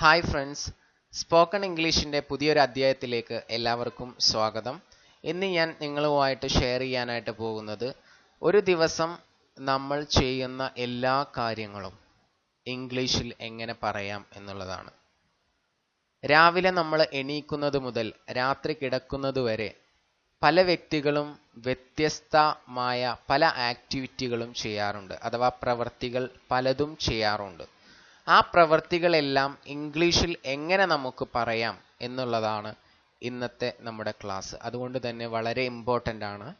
Hi friends spoken ഇംഗ്ലീഷിന്റെ പുതിയൊരു അധ്യായത്തിലേക്ക് എല്ലാവർക്കും സ്വാഗതം. ഇന്ന് ഞാൻ നിങ്ങളുമായിട്ട് ഷെയർ ചെയ്യാനായിട്ട് പോകുന്നത് ഒരു ദിവസം നമ്മൾ ചെയ്യുന്ന എല്ലാ കാര്യങ്ങളും ഇംഗ്ലീഷിൽ എങ്ങനെ പറയാം എന്നുള്ളതാണ്. രാവിലെ നമ്മൾ എണീക്കുന്നത് മുതൽ രാത്രി കിടക്കുന്നത് വരെ പല വ്യക്തികളും വ്യത്യസ്തമായ പല ആക്ടിവിറ്റികളും ചെയ്യാറുണ്ട്. അഥവാ പ്രവൃത്തികൾ പലതും ചെയ്യാറുണ്ട്. ആ പ്രവർത്തികളെല്ലാം ഇംഗ്ലീഷിൽ എങ്ങനെ നമുക്ക് പറയാം എന്നുള്ളതാണ് ഇന്നത്തെ നമ്മുടെ ക്ലാസ്. അതുകൊണ്ട് തന്നെ വളരെ ഇമ്പോർട്ടന്റ് ആണ്.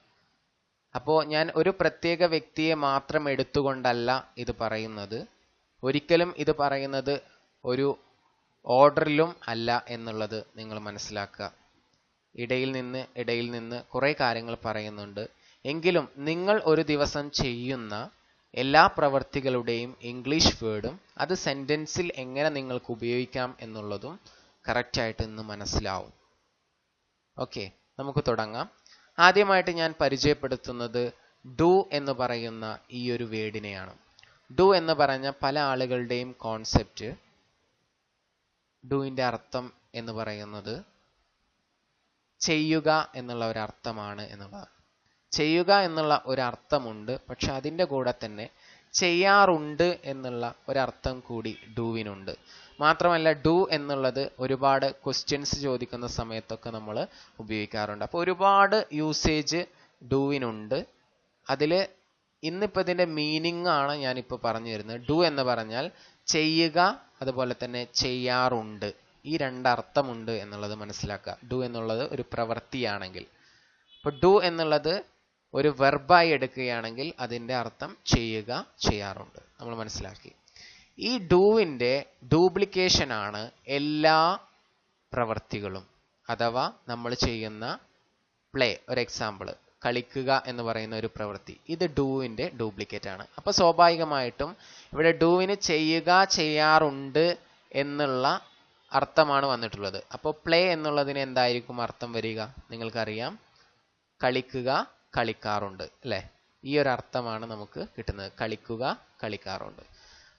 അപ്പോൾ ഞാൻ ഒരു പ്രത്യേക വ്യക്തിയെ മാത്രം എടുത്തുകൊണ്ടല്ല ഇത് പറയുന്നത്. ഒരിക്കലും ഇത് പറയുന്നത് ഒരു ഓർഡറിലും അല്ല എന്നുള്ളത് നിങ്ങൾ മനസ്സിലാക്കുക. ഇടയിൽ നിന്ന് ഇടയിൽ നിന്ന് കുറേ കാര്യങ്ങൾ പറയുന്നുണ്ട്. എങ്കിലും നിങ്ങൾ ഒരു ദിവസം ചെയ്യുന്ന എല്ലാ പ്രവർത്തികളുടെയും ഇംഗ്ലീഷ് വേർഡും അത് സെന്റൻസിൽ എങ്ങനെ നിങ്ങൾക്ക് ഉപയോഗിക്കാം എന്നുള്ളതും കറക്റ്റായിട്ട് ഇന്ന് മനസ്സിലാവും. ഓക്കെ നമുക്ക് തുടങ്ങാം. ആദ്യമായിട്ട് ഞാൻ പരിചയപ്പെടുത്തുന്നത് ഡു എന്ന് പറയുന്ന ഈ ഒരു വേർഡിനെയാണ്. ഡു എന്ന് പറഞ്ഞ പല ആളുകളുടെയും കോൺസെപ്റ്റ് ഡുവിന്റെ അർത്ഥം എന്ന് പറയുന്നത് ചെയ്യുക എന്നുള്ള ഒരു അർത്ഥമാണ് എന്നുള്ളതാണ്. ചെയ്യുക എന്നുള്ള ഒരർത്ഥമുണ്ട്. പക്ഷെ അതിന്റെ കൂടെ തന്നെ ചെയ്യാറുണ്ട് എന്നുള്ള ഒരർത്ഥം കൂടി ഡൂവിനുണ്ട്. മാത്രമല്ല ഡു എന്നുള്ളത് ഒരുപാട് ക്വസ്റ്റ്യൻസ് ചോദിക്കുന്ന സമയത്തൊക്കെ നമ്മൾ ഉപയോഗിക്കാറുണ്ട്. അപ്പോൾ ഒരുപാട് യൂസേജ് ഡൂവിനുണ്ട്. അതിൽ ഇന്നിപ്പോൾ ഇതിന്റെ മീനിങ് ആണ് ഞാനിപ്പോൾ പറഞ്ഞു തരുന്നത്. ഡു എന്ന് പറഞ്ഞാൽ ചെയ്യുക അതുപോലെ തന്നെ ചെയ്യാറുണ്ട്. ഈ രണ്ടർത്ഥമുണ്ട് എന്നുള്ളത് മനസ്സിലാക്കുക. ഡു എന്നുള്ളത് ഒരു പ്രവൃത്തിയാണെങ്കിൽ. അപ്പോൾ ഡു എന്നുള്ളത് ഒരു വെർബായി എടുക്കുകയാണെങ്കിൽ അതിന്റെ അർത്ഥം ചെയ്യുക ചെയ്യാറുണ്ട്. നമ്മൾ മനസ്സിലാക്കി. ഈ ഡൂവിന്റെ ഡ്യൂപ്ലിക്കേഷൻ ആണ് എല്ലാ പ്രവർത്തികളും അഥവാ നമ്മൾ ചെയ്യുന്ന പ്ലേ ഒരു എക്സാമ്പിൾ കളിക്കുക എന്ന് പറയുന്ന ഒരു പ്രവൃത്തി. ഇത് ഡൂവിന്റെ ഡ്യൂപ്ലിക്കേറ്റ് ആണ്. അപ്പോൾ സ്വാഭാവികമായിട്ടും ഇവിടെ ഡൂവിന് ചെയ്യുക ചെയ്യാറുണ്ട് എന്നുള്ള അർത്ഥമാണ് വന്നിട്ടുള്ളത്. അപ്പോൾ പ്ലേ എന്നുള്ളതിന് എന്തായിരിക്കും അർത്ഥം വരിക? നിങ്ങൾക്കറിയാം. കളിക്കുക കളിക്കാറുണ്ട് അല്ലേ? ഈ ഒരു അർത്ഥമാണ് നമുക്ക് കിട്ടുന്നത്. കളിക്കുക കളിക്കാറുണ്ട്.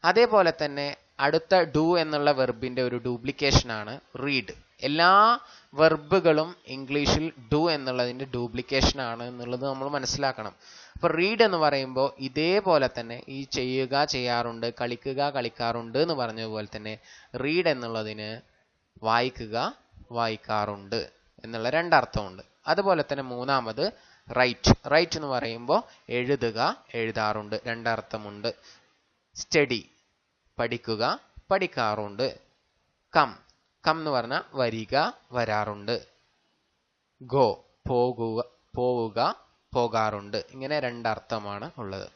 അതേപോലെ തന്നെ അടുത്ത ഡു എന്നുള്ള വെർബിന്റെ ഒരു ഡ്യൂപ്ലിക്കേഷൻ ആണ് റീഡ്. എല്ലാ വെർബുകളും ഇംഗ്ലീഷിൽ ഡു എന്നുള്ളതിന്റെ ഡ്യൂപ്ലിക്കേഷൻ ആണ് എന്നുള്ളത് നമ്മൾ മനസ്സിലാക്കണം. അപ്പൊ റീഡ് എന്ന് പറയുമ്പോൾ ഇതേപോലെ തന്നെ ഈ ചെയ്യുക ചെയ്യാറുണ്ട് കളിക്കുക കളിക്കാറുണ്ട് എന്ന് പറഞ്ഞതുപോലെ തന്നെ റീഡ് എന്നുള്ളതിന് വായിക്കുക വായിക്കാറുണ്ട് എന്നുള്ള രണ്ടർത്ഥമുണ്ട്. അതുപോലെ തന്നെ മൂന്നാമത് റൈറ്റ് റൈറ്റ് എന്ന് പറയുമ്പോൾ എഴുതുക എഴുതാറുണ്ട്. രണ്ടർത്ഥമുണ്ട്. സ്റ്റഡി പഠിക്കുക പഠിക്കാറുണ്ട്. കം കം എന്ന് പറഞ്ഞാൽ വരിക വരാറുണ്ട്. ഗോ പോകുക പോവുക പോകാറുണ്ട്. ഇങ്ങനെ രണ്ടർത്ഥമാണ് ഉള്ളത്.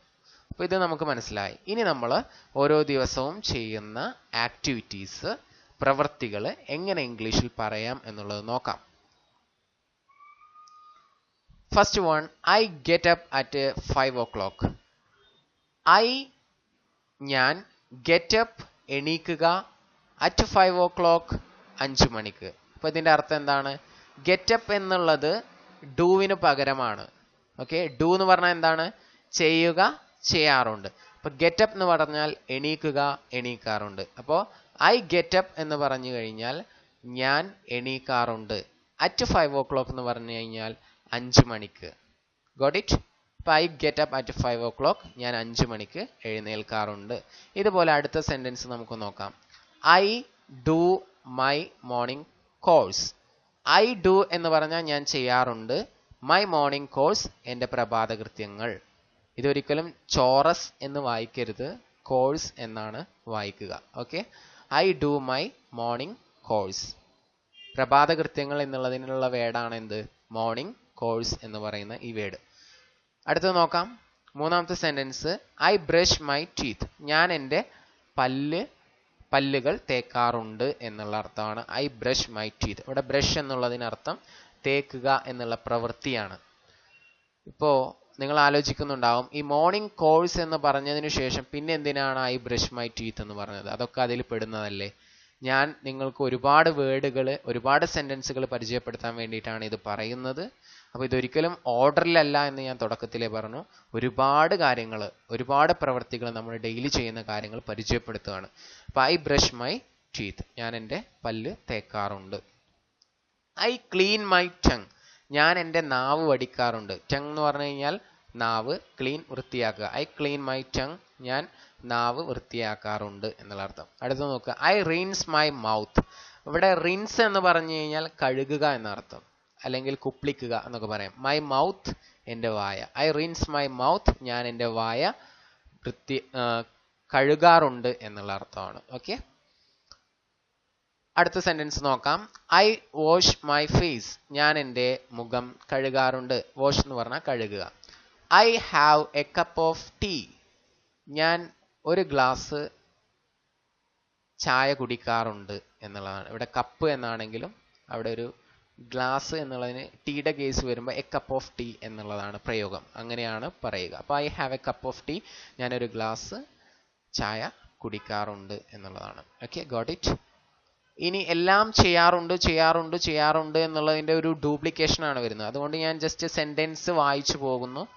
അപ്പോൾ ഇത് നമുക്ക് മനസ്സിലായി. ഇനി നമ്മൾ ഓരോ ദിവസവും ചെയ്യുന്ന ആക്ടിവിറ്റീസ് പ്രവൃത്തികൾ എങ്ങനെ ഇംഗ്ലീഷിൽ പറയാം എന്നുള്ളത് നോക്കാം. First one I get up at five o'clock I ഞാൻ ഗെറ്റ് അപ്പ് എണീക്കുക അറ്റ് ഫൈവ് ഓ ക്ലോക്ക് അഞ്ച് മണിക്ക്. അപ്പോൾ ഇതിന്റെ അർത്ഥം എന്താണ്? ഗെറ്റ് അപ്പ് എന്നുള്ളത് ഡൂവിന് പകരമാണ്. ഓക്കെ ഡൂ എന്ന് പറഞ്ഞാൽ എന്താണ്? ചെയ്യുക ചെയ്യാറുണ്ട്. അപ്പോൾ ഗെറ്റ് അപ്പ് എന്ന് പറഞ്ഞാൽ എണീക്കുക എണീക്കാറുണ്ട്. അപ്പോൾ ഐ ഗെറ്റ് അപ്പ് എന്ന് പറഞ്ഞു കഴിഞ്ഞാൽ ഞാൻ എണീക്കാറുണ്ട്. അറ്റ് ഫൈവ് ഓ ക്ലോക്ക് എന്ന് പറഞ്ഞു കഴിഞ്ഞാൽ അഞ്ച് മണിക്ക്. ഗോട്ട് ഇറ്റ് അപ്പോൾ I get up at five o'clock ഞാൻ അഞ്ച് മണിക്ക് എഴുന്നേൽക്കാറുണ്ട്. ഇതുപോലെ അടുത്ത സെന്റൻസ് നമുക്ക് നോക്കാം. I do my morning course I do എന്ന് പറഞ്ഞാൽ ഞാൻ ചെയ്യാറുണ്ട് മൈ മോർണിംഗ് കോഴ്സ് എന്റെ പ്രഭാതകൃത്യങ്ങൾ. ഇതൊരിക്കലും ചോറസ് എന്ന് വായിക്കരുത് കോഴ്സ് എന്നാണ് വായിക്കുക. Okay I do my morning course പ്രഭാത കൃത്യങ്ങൾ എന്നുള്ളതിനുള്ള വേർഡാണ് എന്ത് മോർണിംഗ് കോഴ്സ് എന്ന് പറയുന്ന ഈ വേർഡ് അടുത്തത് നോക്കാം. മൂന്നാമത്തെ sentence I brush my teeth ഞാൻ എന്റെ പല്ല് പല്ലുകൾ തേക്കാറുണ്ട് എന്നുള്ള അർത്ഥമാണ്. ഐ ബ്രഷ് മൈ ടീത്ത് ഇവിടെ ബ്രഷ് എന്നുള്ളതിനർത്ഥം തേക്കുക എന്നുള്ള പ്രവൃത്തിയാണ്. ഇപ്പോൾ നിങ്ങൾ ആലോചിക്കുന്നുണ്ടാവും ഈ മോർണിംഗ് കോഴ്സ് എന്ന് പറഞ്ഞതിന് ശേഷം പിന്നെ എന്തിനാണ് ഐ ബ്രഷ് മൈ ടീത്ത് എന്ന് പറഞ്ഞത്? അതൊക്കെ അതിൽ പെടുന്നതല്ലേ? ഞാൻ നിങ്ങൾക്ക് ഒരുപാട് വേർഡുകൾ ഒരുപാട് സെന്റൻസുകൾ പരിചയപ്പെടുത്താൻ വേണ്ടിയിട്ടാണ് ഇത് പറയുന്നത്. അപ്പോൾ ഇതൊരിക്കലും ഓർഡറിലല്ല എന്ന് ഞാൻ തുടക്കത്തിലേ പറഞ്ഞു. ഒരുപാട് കാര്യങ്ങൾ ഒരുപാട് പ്രവർത്തികൾ നമ്മൾ ഡെയിലി ചെയ്യുന്ന കാര്യങ്ങൾ പരിചയപ്പെടുത്തുകയാണ്. അപ്പോൾ ഐ ബ്രഷ് മൈ ടീത്ത് ഞാൻ എന്റെ പല്ല് തേക്കാറുണ്ട്. ഐ ക്ലീൻ മൈ ടങ് ഞാൻ എന്റെ നാവ് വടിക്കാറുണ്ട്. ടങ് എന്ന് പറഞ്ഞു കഴിഞ്ഞാൽ നാവ് ക്ലീൻ വൃത്തിയാക്കുക. ഐ ക്ലീൻ മൈ ടങ് ഞാൻ നാവ് വൃത്തിയാക്കാറുണ്ട് എന്നുള്ള അർത്ഥം. അടുത്ത നോക്കുക. ഐ റിൻസ് മൈ മൗത്ത് ഇവിടെ റിൻസ് എന്ന് പറഞ്ഞു കഴിഞ്ഞാൽ കഴുകുക എന്നർത്ഥം. അല്ലെങ്കിൽ കുപ്ലിക്കുക എന്നൊക്കെ പറയാം. മൈ മൗത്ത് എന്റെ വായ. ഐ റിൻസ് മൈ മൗത്ത് ഞാൻ എന്റെ വായ വൃത്തി കഴുകാറുണ്ട് എന്നുള്ള അർത്ഥമാണ്. ഓക്കെ അടുത്ത സെന്റൻസ് നോക്കാം. ഐ വാഷ് മൈ ഫേസ് ഞാൻ എന്റെ മുഖം കഴുകാറുണ്ട്. വാഷ് എന്ന് പറഞ്ഞാൽ കഴുകുക. I have a cup of tea ഞാൻ ഒരു ഗ്ലാസ് ചായ കുടിക്കാറുണ്ട് എന്നുള്ളതാണ്. ഇവിടെ കപ്പ് എന്നാണെങ്കിലും അവിടെ ഒരു ഗ്ലാസ് എന്നുള്ളതിന് ടീയുടെ കേസ് വരുമ്പോൾ എ കപ്പ് ഓഫ് ടീ എന്നുള്ളതാണ് പ്രയോഗം. അങ്ങനെയാണ് പറയുക. അപ്പോൾ I have a cup of tea ഞാനൊരു ഗ്ലാസ് ചായ കുടിക്കാറുണ്ട് എന്നുള്ളതാണ്. ഓക്കെ ഗോട്ട് ഇറ്റ് ഇനി എല്ലാം ചെയ്യാറുണ്ട് ചെയ്യാറുണ്ട് ചെയ്യാറുണ്ട് എന്നുള്ളതിന്റെ ഒരു ഡ്യൂപ്ലിക്കേഷൻ ആണ് വരുന്നത്. അതുകൊണ്ട് ഞാൻ ജസ്റ്റ് സെന്റൻസ് വായിച്ചു പോകുന്നു.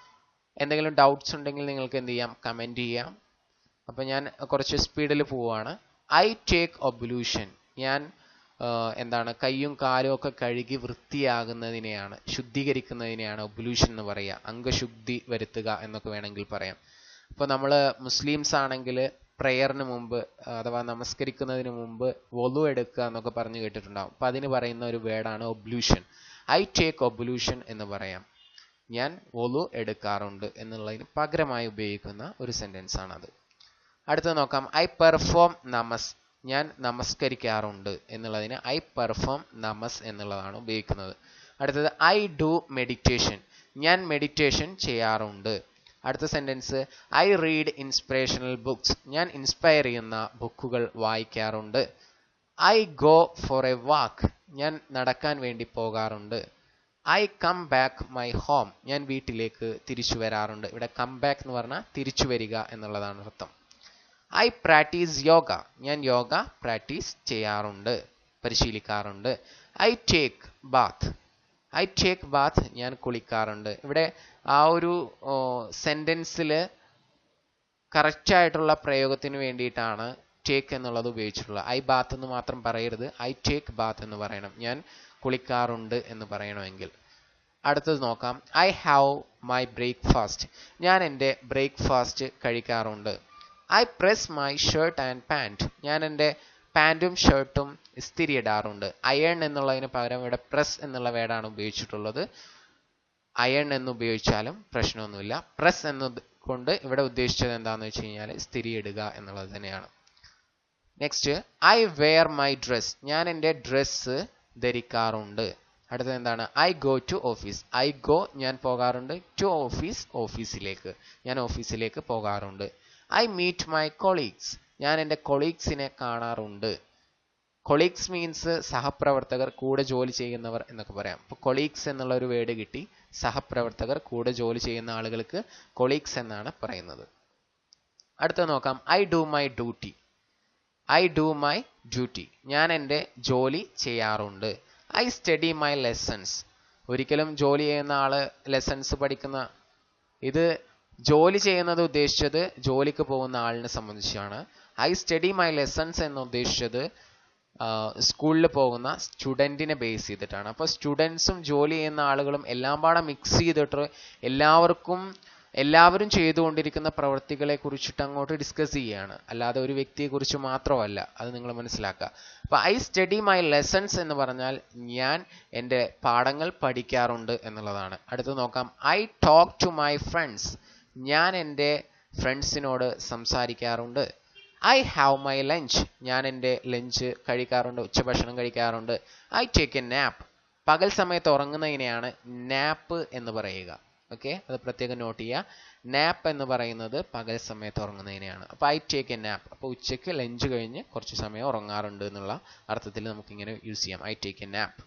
എന്തെങ്കിലും ഡൗട്ട്സ് ഉണ്ടെങ്കിൽ നിങ്ങൾക്ക് എന്ത് ചെയ്യാം? കമന്റ് ചെയ്യാം. അപ്പോൾ ഞാൻ കുറച്ച് സ്പീഡിൽ പോവുകയാണ് ഐ ടേക്ക് ഒബ്ലൂഷൻ ഞാൻ എന്താണ് കയ്യും കാലും ഒക്കെ കഴുകി വൃത്തിയാകുന്നതിനെയാണ് ശുദ്ധീകരിക്കുന്നതിനെയാണ് ഒബ്ലൂഷൻ എന്ന് പറയുക. അംഗശുദ്ധി വരുത്തുക എന്നൊക്കെ വേണമെങ്കിൽ പറയാം. ഇപ്പോൾ നമ്മൾ മുസ്ലിംസ് ആണെങ്കിൽ പ്രെയറിന് മുമ്പ് അഥവാ നമസ്കരിക്കുന്നതിന് മുമ്പ് വൊലു എടുക്കുക എന്നൊക്കെ പറഞ്ഞു കേട്ടിട്ടുണ്ടാവും. അപ്പം അതിന് പറയുന്ന ഒരു വേർഡാണ് ഒബ്ലൂഷൻ. ഐ ടേക്ക് ഒബ്ലൂഷൻ എന്ന് പറയാം. ഞാൻ വൊലു എടുക്കാറുണ്ട് എന്നുള്ളതിന് പകരമായി ഉപയോഗിക്കുന്ന ഒരു സെന്റൻസ് ആണത് അടുത്തത് നോക്കാം. ഐ പെർഫോം നമസ് ഞാൻ നമസ്കരിക്കാറുണ്ട് എന്നുള്ളതിന് ഐ പെർഫോം നമസ് എന്നുള്ളതാണ് ഉപയോഗിക്കുന്നത്. അടുത്തത് ഐ ഡു മെഡിറ്റേഷൻ ഞാൻ മെഡിറ്റേഷൻ ചെയ്യാറുണ്ട്. അടുത്ത sentence I read inspirational books ഞാൻ ഇൻസ്പയർ ചെയ്യുന്ന ബുക്കുകൾ വായിക്കാറുണ്ട്. I go for a walk ഞാൻ നടക്കാൻ വേണ്ടി പോകാറുണ്ട്. I come back my home ഞാൻ വീട്ടിലേക്ക് തിരിച്ചു വരാറുണ്ട്. ഇവിടെ കം ബാക്ക് എന്ന് പറഞ്ഞാൽ തിരിച്ചു വരിക എന്നുള്ളതാണ് അർത്ഥം. ഐ പ്രാക്ടീസ് യോഗ ഞാൻ യോഗ പ്രാക്ടീസ് ചെയ്യാറുണ്ട് പരിശീലിക്കാറുണ്ട്. I take bath I take bath ഞാൻ കുളിക്കാറുണ്ട്. ഇവിടെ ആ ഒരു സെന്റൻസിൽ കറക്റ്റായിട്ടുള്ള പ്രയോഗത്തിന് വേണ്ടിയിട്ടാണ് ടേക്ക് എന്നുള്ളത് ഉപയോഗിച്ചിട്ടുള്ളത്. ഐ ബാത്ത് എന്ന് മാത്രം പറയരുത്. ഐ ടേക്ക് ബാത്ത് എന്ന് പറയണം. ഞാൻ കുളിക്കാറുണ്ട് എന്ന് പറയണമെങ്കിൽ. അടുത്തത് നോക്കാം. ഐ ഹാവ് മൈ ബ്രേക്ക്ഫാസ്റ്റ് ഞാൻ എന്റെ ബ്രേക്ക്ഫാസ്റ്റ് കഴിക്കാറുണ്ട്. I press my shirt and pant ഞാൻ എന്റെ പാന്റും ഷർട്ടും ഇസ്തിരി ഇടാറുണ്ട്. അയൺ എന്നുള്ളതിന് പകരം ഇവിടെ പ്രസ് എന്നുള്ള വേർഡാണ് ഉപയോഗിച്ചിട്ടുള്ളത്. അയൺ എന്ന് ഉപയോഗിച്ചാലും പ്രശ്നമൊന്നുമില്ല. പ്രസ് എന്ന് കൊണ്ട് ഇവിടെ ഉദ്ദേശിച്ചത് എന്താണെന്ന് വെച്ച് കഴിഞ്ഞാൽ സ്ഥിരി ഇടുക എന്നുള്ളത് തന്നെയാണ്. Next I wear my dress ഞാൻ എന്റെ ഡ്രസ്സ് ധരിക്കാറുണ്ട്. അടുത്തത് എന്താണ്? I go to office I go ഞാൻ പോകാറുണ്ട് ടു ഓഫീസ് ഓഫീസിലേക്ക് ഞാൻ ഓഫീസിലേക്ക് പോകാറുണ്ട്. ഐ മീറ്റ് മൈ കൊളീഗ്സ് ഞാൻ എന്റെ കൊളീഗ്സിനെ കാണാറുണ്ട്. കൊളീഗ്സ് മീൻസ് സഹപ്രവർത്തകർ കൂടെ ജോലി ചെയ്യുന്നവർ എന്നൊക്കെ പറയാം. അപ്പോൾ കൊളീഗ്സ് എന്നുള്ള ഒരു വേർഡ് കിട്ടി. സഹപ്രവർത്തകർ കൂടെ ജോലി ചെയ്യുന്ന ആളുകൾക്ക് കൊളീഗ്സ് എന്നാണ് പറയുന്നത്. അടുത്ത നോക്കാം. I do my duty I do my duty ഞാൻ എന്റെ ജോലി ചെയ്യാറുണ്ട്. ഐ സ്റ്റഡി മൈ ലെസൺസ് ഒരിക്കലും ജോലി ചെയ്യുന്ന ആൾ ലെസൺസ് പഠിക്കുന്ന ഇത് ജോലി ചെയ്യുന്നത് ഉദ്ദേശിച്ചത് ജോലിക്ക് പോകുന്ന ആളിനെ സംബന്ധിച്ചാണ്. ഐ സ്റ്റഡി മൈ ലെസൺസ് എന്ന് ഉദ്ദേശിച്ചത് സ്കൂളിൽ പോകുന്ന സ്റ്റുഡന്റിനെ ബേസ് ചെയ്തിട്ടാണ്. അപ്പോൾ സ്റ്റുഡൻസും ജോലി ചെയ്യുന്ന ആളുകളും എല്ലാം പാടെ മിക്സ് ചെയ്തിട്ട് എല്ലാവർക്കും എല്ലാവരും ചെയ്തുകൊണ്ടിരിക്കുന്ന പ്രവൃത്തികളെ കുറിച്ചിട്ട് അങ്ങോട്ട് ഡിസ്കസ് ചെയ്യുകയാണ് അല്ലാതെ ഒരു വ്യക്തിയെ കുറിച്ച് മാത്രമല്ല. അത് നിങ്ങൾ മനസ്സിലാക്കുക. അപ്പോൾ ഐ സ്റ്റഡി മൈ ലെസൺസ് എന്ന് പറഞ്ഞാൽ ഞാൻ എന്റെ പാഠങ്ങൾ പഠിക്കാറുണ്ട് എന്നുള്ളതാണ്. അടുത്ത് നോക്കാം. I talk to my friends ഞാൻ എന്റെ ഫ്രണ്ട്സിനോട് സംസാരിക്കാറുണ്ട്. ഐ ഹാവ് മൈ ലഞ്ച് ഞാൻ എന്റെ ലഞ്ച് കഴിക്കാറുണ്ട് ഉച്ചഭക്ഷണം കഴിക്കാറുണ്ട്. ഐ ടേക്ക് എ നാപ്പ് പകൽ സമയത്ത് ഉറങ്ങുന്നതിനെയാണ് നാപ്പ് എന്ന് പറയുക. ഓക്കെ അത് പ്രത്യേകം നോട്ട് ചെയ്യുക. നാപ്പ് എന്ന് പറയുന്നത് പകൽ സമയത്ത് ഉറങ്ങുന്നതിനെയാണ്. അപ്പോൾ ഐ ടേക്ക് എ നാപ്പ് അപ്പോൾ ഉച്ചയ്ക്ക് ലഞ്ച് കഴിഞ്ഞ് കുറച്ച് സമയം ഉറങ്ങാറുണ്ട് എന്നുള്ള അർത്ഥത്തിൽ നമുക്കിങ്ങനെ യൂസ് ചെയ്യാം. ഐ ടേക്ക് എ നാപ്പ്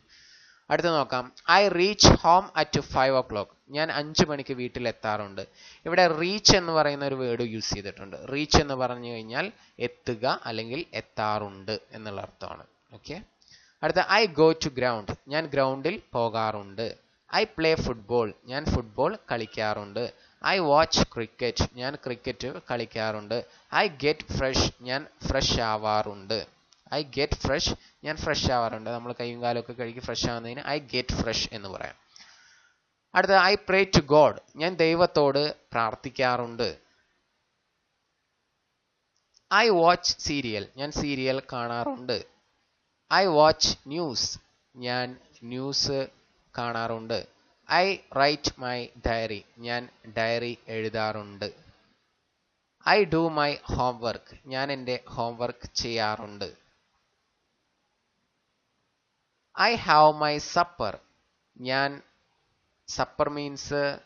അടുത്ത നോക്കാം. I reach home at five o'clock ഞാൻ അഞ്ച് മണിക്ക് വീട്ടിൽ എത്താറുണ്ട് ഇവിടെ റീച്ച് എന്ന് പറയുന്ന ഒരു വേർഡ് യൂസ് ചെയ്തിട്ടുണ്ട്. റീച്ച് എന്ന് പറഞ്ഞു കഴിഞ്ഞാൽ എത്തുക അല്ലെങ്കിൽ എത്താറുണ്ട് എന്നുള്ള അർത്ഥമാണ്. ഓക്കെ അടുത്ത ഐ ഗോ ടു ഗ്രൗണ്ട് ഞാൻ ഗ്രൗണ്ടിൽ പോകാറുണ്ട്. ഐ പ്ലേ ഫുട്ബോൾ ഞാൻ ഫുട്ബോൾ കളിക്കാറുണ്ട്. ഐ വാച്ച് ക്രിക്കറ്റ് ഞാൻ ക്രിക്കറ്റ് കളിക്കാറുണ്ട്. ഐ ഗെറ്റ് ഫ്രഷ് ഞാൻ ഫ്രഷ് ആവാറുണ്ട്. ഐ ഗെറ്റ് ഫ്രഷ് ഞാൻ ഫ്രഷ് ആവാറുണ്ട്. നമ്മൾ കൈയും കാലമൊക്കെ കഴുകി ഫ്രഷ് ആവുന്നതിന് ഐ ഗെറ്റ് ഫ്രഷ് എന്ന് പറയാം. അടുത്ത ഐ പ്രേ ടു ഗോഡ് ഞാൻ ദൈവത്തോട് പ്രാർത്ഥിക്കാറുണ്ട്. ഐ വാച്ച് സീരിയൽ ഞാൻ സീരിയൽ കാണാറുണ്ട്. ഐ വാച്ച് ന്യൂസ് ഞാൻ ന്യൂസ് കാണാറുണ്ട്. ഐ റൈറ്റ് മൈ ഡയറി ഞാൻ ഡയറി എഴുതാറുണ്ട്. ഐ ഡു മൈ ഹോംവർക്ക് ഞാൻ എന്റെ ഹോംവർക്ക് ചെയ്യാറുണ്ട്. ഐ ഹാവ് മൈ സപ്പർ ഞാൻ സപ്പർ മീൻസ്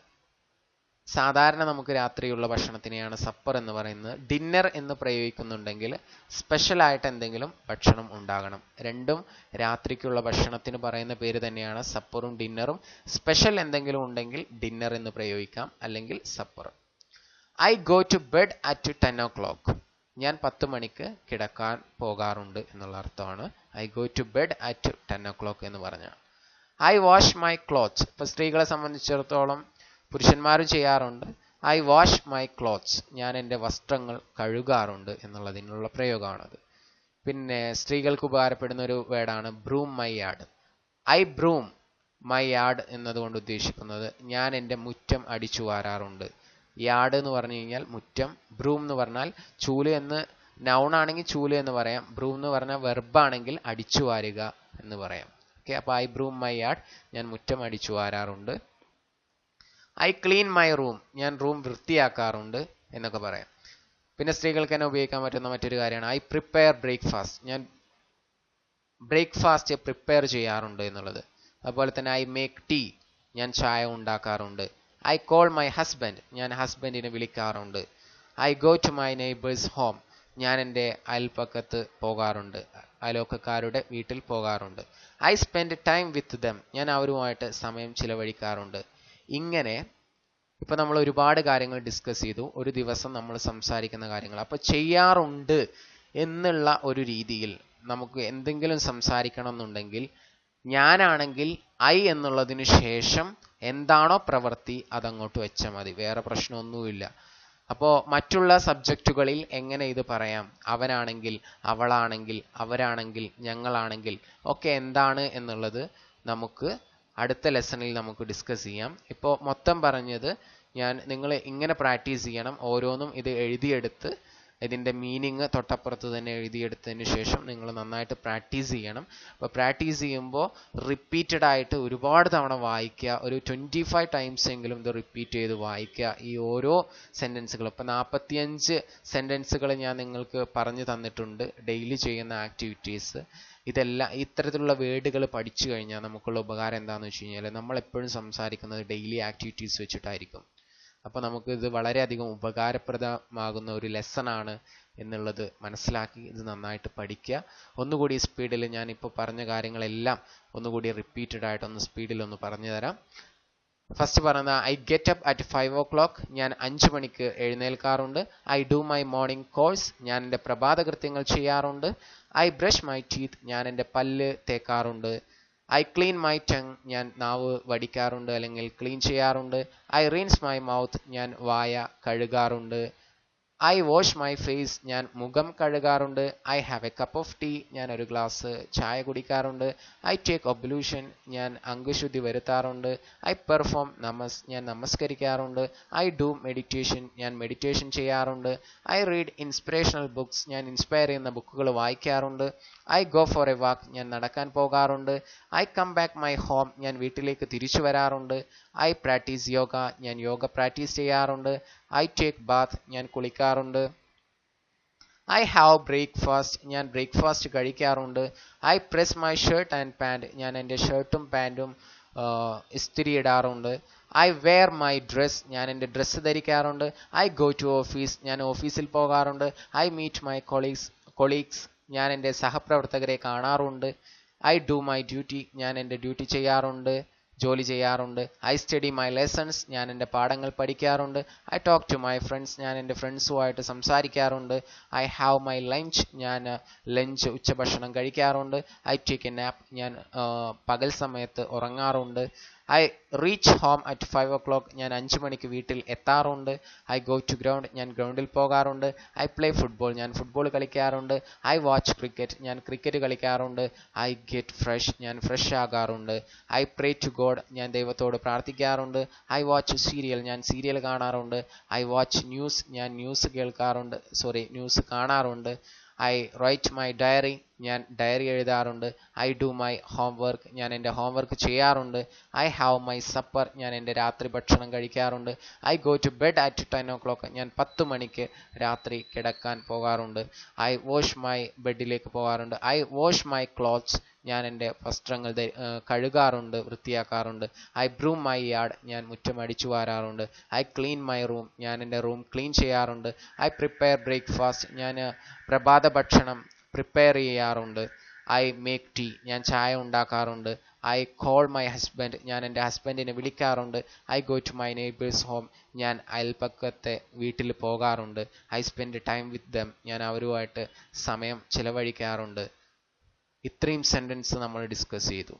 സാധാരണ നമുക്ക് രാത്രിയുള്ള ഭക്ഷണത്തിനെയാണ് സപ്പർ എന്ന് പറയുന്നത്. ഡിന്നർ എന്ന് പ്രയോഗിക്കുന്നുണ്ടെങ്കിൽ സ്പെഷ്യലായിട്ട് എന്തെങ്കിലും ഭക്ഷണം ഉണ്ടാകണം. രണ്ടും രാത്രിക്കുള്ള ഭക്ഷണത്തിന് പറയുന്ന പേര് തന്നെയാണ് സപ്പറും ഡിന്നറും സ്പെഷ്യൽ എന്തെങ്കിലും ഉണ്ടെങ്കിൽ ഡിന്നർ എന്ന് പ്രയോഗിക്കാം. അല്ലെങ്കിൽ supper I go to bed at ten o'clock ഞാൻ പത്ത് മണിക്ക് കിടക്കാൻ പോകാറുണ്ട് എന്നുള്ള അർത്ഥമാണ്. I go to bed at ten o'clock എന്ന് പറഞ്ഞാൽ ഐ വാഷ് മൈ ക്ലോത്ത്സ് ഇപ്പൊ സ്ത്രീകളെ സംബന്ധിച്ചിടത്തോളം പുരുഷന്മാരും ചെയ്യാറുണ്ട്. ഐ വാഷ് മൈ ക്ലോത്ത്സ് ഞാൻ എന്റെ വസ്ത്രങ്ങൾ കഴുകാറുണ്ട് എന്നുള്ളതിനുള്ള പ്രയോഗമാണത്. പിന്നെ സ്ത്രീകൾക്ക് ഉപകാരപ്പെടുന്ന ഒരു വേർഡാണ് broom my yard I broom my yard എന്നതുകൊണ്ട് ഉദ്ദേശിക്കുന്നത് ഞാൻ എന്റെ മുറ്റം അടിച്ചു വാരാറുണ്ട് യാർഡ് എന്ന് പറഞ്ഞു കഴിഞ്ഞാൽ മുറ്റം ബ്രൂം എന്ന് പറഞ്ഞാൽ ചൂൽ എന്ന് നൗൺ ആണെങ്കിൽ ചൂൽ എന്ന് പറയാം ബ്രൂം എന്ന് പറഞ്ഞാൽ വെർബ് ആണെങ്കിൽ അടിച്ചു വാരുക എന്ന് പറയാം. ഓക്കെ അപ്പോൾ ഐ ബ്രൂം മൈ യാർഡ് ഞാൻ മുറ്റം അടിച്ചു വാരാറുണ്ട്. ഐ ക്ലീൻ മൈ റൂം ഞാൻ റൂം വൃത്തിയാക്കാറുണ്ട് എന്നൊക്കെ പറയാം. പിന്നെ സ്ത്രീകൾക്ക് തന്നെ ഉപയോഗിക്കാൻ പറ്റുന്ന മറ്റൊരു കാര്യമാണ് ഐ പ്രിപ്പയർ ബ്രേക്ക്ഫാസ്റ്റ് ഞാൻ ബ്രേക്ക്ഫാസ്റ്റ് പ്രിപ്പയർ ചെയ്യാറുണ്ട് എന്നുള്ളത്. അതുപോലെ തന്നെ ഐ മേക്ക് ടീ ഞാൻ ചായ ഉണ്ടാക്കാറുണ്ട്. ഐ കോൾ മൈ ഹസ്ബൻഡ് ഞാൻ ഹസ്ബൻഡിനെ വിളിക്കാറുണ്ട്. I go to my neighbours home ഞാൻ എന്റെ അയൽപ്പക്കത്ത് പോകാറുണ്ട്. അലോക്കക്കാരുടെ വീട്ടിൽ പോകാറുണ്ട്. I spend time with them ഞാൻ അവരുമായിട്ട് സമയം ചിലവഴിക്കാറുണ്ട്. ഇങ്ങനെ ഇപ്പൊ നമ്മൾ ഒരുപാട് കാര്യങ്ങൾ ഡിസ്കസ് ചെയ്തു. ഒരു ദിവസം നമ്മൾ സംസാരിക്കുന്ന കാര്യങ്ങൾ. അപ്പോൾ ചെയ്യാറുണ്ട് എന്നുള്ള ഒരു രീതിയിൽ നമുക്ക് എന്തെങ്കിലും സംസാരിക്കണം എന്നുണ്ടെങ്കിൽ ഞാനാണെങ്കിൽ ഐ എന്നുള്ളതിന് ശേഷം എന്താണോ പ്രവൃത്തി അതങ്ങോട്ട് വെച്ചാൽ മതി. വേറെ പ്രശ്നമൊന്നുമില്ല. അപ്പോൾ മറ്റുള്ള സബ്ജക്റ്റുകളിൽ എങ്ങനെ ഇത് പറയാം? അവനാണെങ്കിൽ അവളാണെങ്കിൽ അവരാണെങ്കിൽ ഞങ്ങളാണെങ്കിൽ ഒക്കെ എന്താണ് എന്നുള്ളത് നമുക്ക് അടുത്ത ലെസണിൽ നമുക്ക് ഡിസ്കസ് ചെയ്യാം. ഇപ്പോൾ മൊത്തം പറഞ്ഞത് ഞാൻ നിങ്ങൾ ഇങ്ങനെ പ്രാക്ടീസ് ചെയ്യണം. ഓരോന്നും ഇത് എഴുതിയെടുത്ത് ഇതിന്റെ മീനിങ് തൊട്ടപ്പുറത്ത് തന്നെ എഴുതിയെടുത്തതിന് ശേഷം നിങ്ങൾ നന്നായിട്ട് പ്രാക്ടീസ് ചെയ്യണം. അപ്പോൾ പ്രാക്ടീസ് ചെയ്യുമ്പോൾ റിപ്പീറ്റഡ് ആയിട്ട് ഒരുപാട് തവണ വായിക്കുക. ഒരു ട്വന്റി ഫൈവ് ടൈംസ് എങ്കിലും ഇത് റിപ്പീറ്റ് ചെയ്ത് വായിക്കുക. ഈ ഓരോ സെന്റൻസുകളും ഇപ്പോൾ നാൽപ്പത്തിയഞ്ച് സെന്റൻസുകൾ ഞാൻ നിങ്ങൾക്ക് പറഞ്ഞു തന്നിട്ടുണ്ട്. ഡെയിലി ചെയ്യുന്ന ആക്ടിവിറ്റീസ് ഇതെല്ലാം ഇത്തരത്തിലുള്ള വേർഡുകൾ പഠിച്ചു കഴിഞ്ഞാൽ നമുക്കുള്ള ഉപകാരം എന്താണെന്ന് വെച്ച് കഴിഞ്ഞാൽ നമ്മൾ എപ്പോഴും സംസാരിക്കുന്നത് ഡെയിലി ആക്ടിവിറ്റീസ് വെച്ചിട്ടായിരിക്കും. അപ്പോൾ നമുക്ക് ഇത് വളരെയധികം ഉപകാരപ്രദമാകുന്ന ഒരു ലെസൺ ആണ് എന്നുള്ളത് മനസ്സിലാക്കി ഇത് നന്നായിട്ട് പഠിക്കുക. ഒന്നുകൂടി സ്പീഡിൽ ഞാൻ ഇപ്പോൾ പറഞ്ഞ കാര്യങ്ങളെല്ലാം ഒന്നുകൂടി റിപ്പീറ്റഡ് ആയിട്ട് ഒന്ന് സ്പീഡിൽ ഒന്ന് പറഞ്ഞു തരാം. ഫസ്റ്റ് പറയുന്നത് I get up at five o'clock ഞാൻ അഞ്ച് മണിക്ക് എഴുന്നേൽക്കാറുണ്ട്. I do my morning course ഞാൻ എന്റെ പ്രഭാത കൃത്യങ്ങൾ ചെയ്യാറുണ്ട്. ഐ ബ്രഷ് മൈ ടീത്ത് ഞാൻ എന്റെ പല്ല് തേക്കാറുണ്ട്. ഐ ക്ലീൻ മൈ ടങ് ഞാൻ നാവ് വടിക്കാറുണ്ട് അല്ലെങ്കിൽ ക്ലീൻ ചെയ്യാറുണ്ട്. ഐ റീൻസ് മൈ മൗത്ത് ഞാൻ വായ കഴുകാറുണ്ട്. ഐ വാഷ് മൈ ഫേസ് ഞാൻ മുഖം കഴുകാറുണ്ട്. I have a cup of tea ഞാൻ ഒരു ഗ്ലാസ് ചായ കുടിക്കാറുണ്ട്. ഐ ടേക്ക് ഒബ്ലൂഷൻ ഞാൻ അംഗശുദ്ധി വരുത്താറുണ്ട്. ഐ പെർഫോം നമസ് ഞാൻ നമസ്കരിക്കാറുണ്ട്. ഐ ഡു മെഡിറ്റേഷൻ ഞാൻ മെഡിറ്റേഷൻ ചെയ്യാറുണ്ട്. ഐ റീഡ് ഇൻസ്പിറേഷണൽ ബുക്സ് ഞാൻ ഇൻസ്പയർ ചെയ്യുന്ന ബുക്കുകൾ വായിക്കാറുണ്ട്. I go for a walk ഞാൻ നടക്കാൻ പോകാറുണ്ട്. I come back my home ഞാൻ വീട്ടിലേക്ക് തിരിച്ചു വരാറുണ്ട്. ഐ പ്രാക്ടീസ് യോഗ ഞാൻ യോഗ പ്രാക്ടീസ് ചെയ്യാറുണ്ട്. ഐ ടേക്ക് ബാത്ത് ഞാൻ കുളിക്കാറുണ്ട്. ഐ ഹാവ് ബ്രേക്ക്ഫാസ്റ്റ് ഞാൻ ബ്രേക്ക്ഫാസ്റ്റ് കഴിക്കാറുണ്ട്. I press my shirt and pant ഞാൻ എന്റെ ഷർട്ടും പാന്റും ഇസ്തിരി ഇടാറുണ്ട്. ഐ വെയർ മൈ ഡ്രസ് ഞാൻ എന്റെ ഡ്രസ്സ് ധരിക്കാറുണ്ട്. ഐ ഗോ ടു ഓഫീസ് ഞാൻ ഓഫീസിൽ പോകാറുണ്ട്. I meet my colleagues colleagues ഞാൻ എന്റെ സഹപ്രവർത്തകരെ കാണാറുണ്ട്. ഐ ഡു മൈ ഡ്യൂട്ടി ഞാൻ എന്റെ ഡ്യൂട്ടി ചെയ്യാറുണ്ട്. ജോലി ചെയ്യാറുണ്ട്. ഐ സ്റ്റഡി മൈ ലെസൺസ് ഞാൻ എന്റെ പാഠങ്ങൾ പഠിക്കാറുണ്ട്. I talk to my friends ഞാൻ എന്റെ ഫ്രണ്ട്സുമായിട്ട് സംസാരിക്കാറുണ്ട്. ഐ ഹാവ് മൈ ലഞ്ച് ഞാൻ ലഞ്ച് ഉച്ചഭക്ഷണം കഴിക്കാറുണ്ട്. ഐ ടേക്ക് എ നാപ്പ് ഞാൻ പകൽ സമയത്ത് ഉറങ്ങാറുണ്ട്. I reach home at five o'clock ഞാൻ അഞ്ച് മണിക്ക് വീട്ടിൽ എത്താറുണ്ട്. ഐ ഗോ ടു ഗ്രൗണ്ട് ഞാൻ ഗ്രൗണ്ടിൽ പോകാറുണ്ട്. ഐ പ്ലേ ഫുട്ബോൾ ഞാൻ ഫുട്ബോൾ കളിക്കാറുണ്ട്. ഐ വാച്ച് ക്രിക്കറ്റ് ഞാൻ ക്രിക്കറ്റ് കളിക്കാറുണ്ട്. ഐ ഗെറ്റ് ഫ്രഷ് ഞാൻ ഫ്രഷ് ആകാറുണ്ട്. ഐ പ്രേ ടു ഗോഡ് ഞാൻ ദൈവത്തോട് പ്രാർത്ഥിക്കാറുണ്ട്. ഐ വാച്ച് സീരിയൽ ഞാൻ സീരിയൽ കാണാറുണ്ട്. ഐ വാച്ച് ന്യൂസ് ഞാൻ ന്യൂസ് കേൾക്കാറുണ്ട്. സോറി ന്യൂസ് കാണാറുണ്ട്. ഐ റൈറ്റ് മൈ ഡയറി ഞാൻ ഡയറി എഴുതാറുണ്ട്. ഐ ഡു മൈ ഹോംവർക്ക് ഞാൻ എന്റെ ഹോംവർക്ക് ചെയ്യാറുണ്ട്. ഐ ഹാവ് മൈ സപ്പർ ഞാൻ എന്റെ രാത്രി ഭക്ഷണം കഴിക്കാറുണ്ട്. I go to bed at ten o'clock ഞാൻ പത്ത് മണിക്ക് രാത്രി കിടക്കാൻ പോകാറുണ്ട്. ഐ വാഷ് മൈ ബെഡിലേക്ക് പോകാറുണ്ട്. ഐ വാഷ് മൈ ക്ലോത്ത്സ് ഞാൻ എന്റെ വസ്ത്രങ്ങൾ കഴുകാറുണ്ട് വൃത്തിയാക്കാറുണ്ട്. ഐ ബ്രൂം മൈ യാർഡ് ഞാൻ മുറ്റം അടിച്ചു വാരാറുണ്ട്. ഐ ക്ലീൻ മൈ റൂം ഞാൻ എന്റെ റൂം ക്ലീൻ ചെയ്യാറുണ്ട്. ഐ പ്രിപ്പയർ ബ്രേക്ക്ഫാസ്റ്റ് ഞാൻ പ്രഭാത ഭക്ഷണം പ്രിപ്പയർ ചെയ്യാറുണ്ട്. ഐ മേക്ക് ടീ ഞാൻ ചായ ഉണ്ടാക്കാറുണ്ട്. ഐ കോൾ മൈ ഹസ്ബൻഡ് ഞാൻ എന്റെ ഹസ്ബൻഡിനെ വിളിക്കാറുണ്ട്. I go to my neighbours home ഞാൻ അയൽപ്പക്കത്തെ വീട്ടിൽ പോകാറുണ്ട്. I spend time with them ഞാൻ അവരുമായിട്ട് സമയം ചിലവഴിക്കാറുണ്ട്. ഇത്രയും സെന്റൻസ് നമ്മൾ ഡിസ്കസ് ചെയ്തു.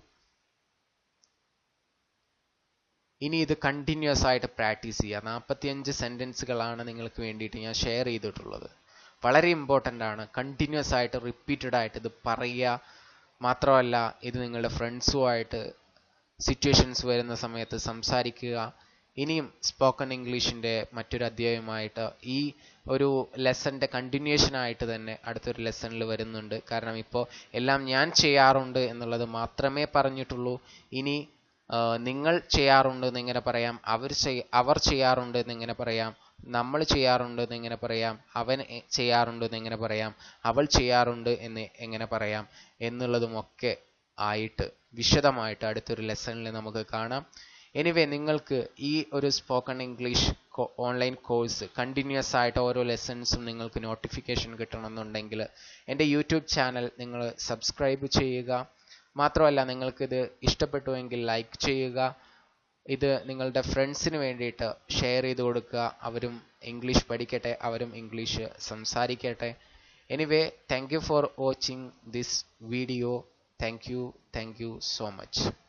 ഇനി ഇത് കണ്ടിന്യൂസ് ആയിട്ട് പ്രാക്ടീസ് ചെയ്യുക. നാൽപ്പത്തിയഞ്ച് സെന്റൻസുകളാണ് നിങ്ങൾക്ക് വേണ്ടിയിട്ട് ഞാൻ ഷെയർ ചെയ്തിട്ടുള്ളത്. വളരെ ഇമ്പോർട്ടന്റ് ആണ്. കണ്ടിന്യൂസ് ആയിട്ട് റിപ്പീറ്റഡ് ആയിട്ട് ഇത് പറയുക. മാത്രമല്ല ഇത് നിങ്ങളുടെ ഫ്രണ്ട്സുമായിട്ട് സിറ്റുവേഷൻസ് വരുന്ന സമയത്ത് സംസാരിക്കുക. ഇനിയും സ്പോക്കൺ ഇംഗ്ലീഷിന്റെ മറ്റൊരു അധ്യായമായിട്ട് ഈ ഒരു ലെസന്റെ കണ്ടിന്യൂഷൻ ആയിട്ട് തന്നെ അടുത്തൊരു ലെസണിൽ വരുന്നുണ്ട്. കാരണം ഇപ്പോൾ എല്ലാം ഞാൻ ചെയ്യാറുണ്ട് എന്നുള്ളത് മാത്രമേ പറഞ്ഞിട്ടുള്ളൂ. ഇനി നിങ്ങൾ ചെയ്യാറുണ്ട് എന്നിങ്ങനെ പറയാം. അവർ അവർ ചെയ്യാറുണ്ട് എന്നിങ്ങനെ പറയാം. നമ്മൾ ചെയ്യാറുണ്ട് എന്ന് എങ്ങനെ പറയാം അവൻ ചെയ്യാറുണ്ട് എന്ന് എങ്ങനെ പറയാം അവൾ ചെയ്യാറുണ്ട് എന്ന് എങ്ങനെ പറയാം എന്നുള്ളതുമൊക്കെ ആയിട്ട് വിശദമായിട്ട് അടുത്തൊരു ലെസണിൽ നമുക്ക് കാണാം. എനിവേ നിങ്ങൾക്ക് ഈ ഒരു spoken English online course continuous ആയിട്ട് ഓരോ ലെസൺസും നിങ്ങൾക്ക് നോട്ടിഫിക്കേഷൻ കിട്ടണമെന്നുണ്ടെങ്കിൽ എന്റെ യൂട്യൂബ് ചാനൽ നിങ്ങൾ സബ്സ്ക്രൈബ് ചെയ്യുക. മാത്രമല്ല നിങ്ങൾക്കിത് ഇഷ്ടപ്പെട്ടുവെങ്കിൽ ലൈക്ക് ചെയ്യുക. ഇത് നിങ്ങളുടെ ഫ്രണ്ട്സിന് വേണ്ടിയിട്ട് ഷെയർ ചെയ്ത് കൊടുക്കുക. അവരും ഇംഗ്ലീഷ് പഠിക്കട്ടെ അവരും ഇംഗ്ലീഷ് സംസാരിക്കട്ടെ. Anyway thank you for watching this video thank you thank you so much